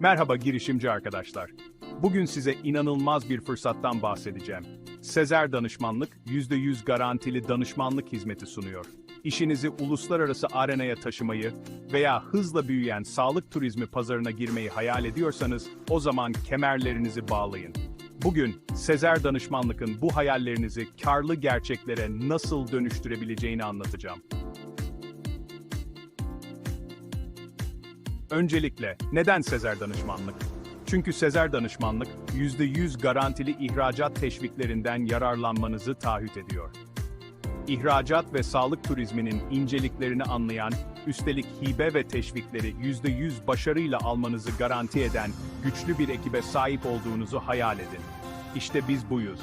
Merhaba girişimci arkadaşlar. Bugün size inanılmaz bir fırsattan bahsedeceğim. Sezer Danışmanlık, %100 garantili danışmanlık hizmeti sunuyor. İşinizi uluslararası arenaya taşımayı veya hızla büyüyen sağlık turizmi pazarına girmeyi hayal ediyorsanız, o zaman kemerlerinizi bağlayın. Bugün Sezer Danışmanlık'ın bu hayallerinizi karlı gerçeklere nasıl dönüştürebileceğini anlatacağım. Öncelikle neden Sezer Danışmanlık? Çünkü Sezer Danışmanlık %100 garantili ihracat teşviklerinden yararlanmanızı taahhüt ediyor. İhracat ve sağlık turizminin inceliklerini anlayan, üstelik hibe ve teşvikleri %100 başarıyla almanızı garanti eden güçlü bir ekibe sahip olduğunuzu hayal edin. İşte biz buyuz.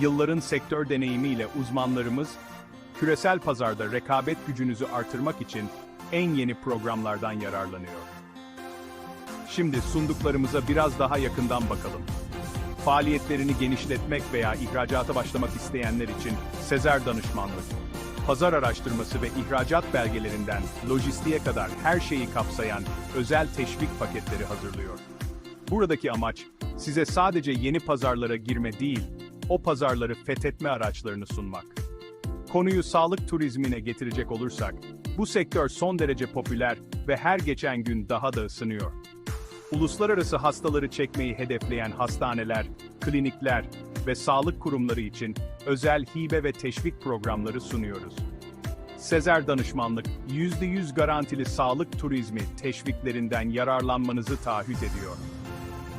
Yılların sektör deneyimiyle uzmanlarımız, küresel pazarda rekabet gücünüzü artırmak için en yeni programlardan yararlanıyor. Şimdi sunduklarımıza biraz daha yakından bakalım. Faaliyetlerini genişletmek veya ihracata başlamak isteyenler için Sezer Danışmanlık, pazar araştırması ve ihracat belgelerinden lojistiğe kadar her şeyi kapsayan özel teşvik paketleri hazırlıyor. Buradaki amaç, size sadece yeni pazarlara girme değil, o pazarları fethetme araçlarını sunmak. Konuyu sağlık turizmine getirecek olursak, bu sektör son derece popüler ve her geçen gün daha da ısınıyor. Uluslararası hastaları çekmeyi hedefleyen hastaneler, klinikler ve sağlık kurumları için özel hibe ve teşvik programları sunuyoruz. Sezer Danışmanlık, %100 garantili sağlık turizmi teşviklerinden yararlanmanızı taahhüt ediyor.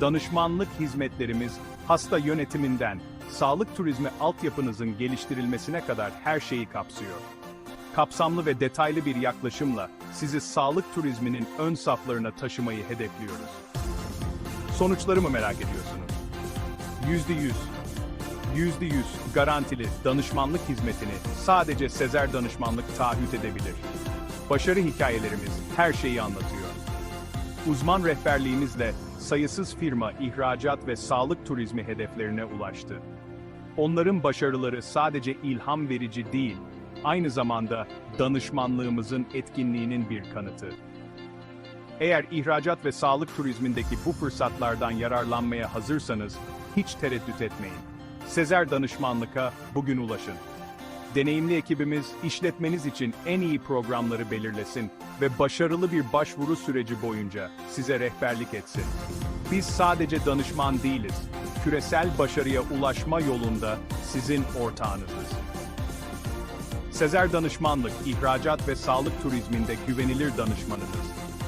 Danışmanlık hizmetlerimiz, hasta yönetiminden, sağlık turizmi altyapınızın geliştirilmesine kadar her şeyi kapsıyor. Kapsamlı ve detaylı bir yaklaşımla sizi sağlık turizminin ön saflarına taşımayı hedefliyoruz. Sonuçları mı merak ediyorsunuz? Yüzde yüz, yüzde yüz garantili danışmanlık hizmetini sadece Sezer Danışmanlık taahhüt edebilir. Başarı hikayelerimiz her şeyi anlatıyor. Uzman rehberliğimizle sayısız firma ihracat ve sağlık turizmi hedeflerine ulaştı. Onların başarıları sadece ilham verici değil, aynı zamanda danışmanlığımızın etkinliğinin bir kanıtı. Eğer ihracat ve sağlık turizmindeki bu fırsatlardan yararlanmaya hazırsanız hiç tereddüt etmeyin. Sezer Danışmanlık'a bugün ulaşın. Deneyimli ekibimiz işletmeniz için en iyi programları belirlesin ve başarılı bir başvuru süreci boyunca size rehberlik etsin. Biz sadece danışman değiliz. Küresel başarıya ulaşma yolunda sizin ortağınızız. Sezer Danışmanlık, ihracat ve sağlık turizminde güvenilir danışmanınız.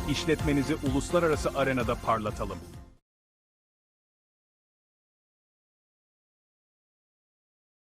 İşletmenizi uluslararası arenada parlatalım.